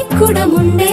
దిక్కుడముండే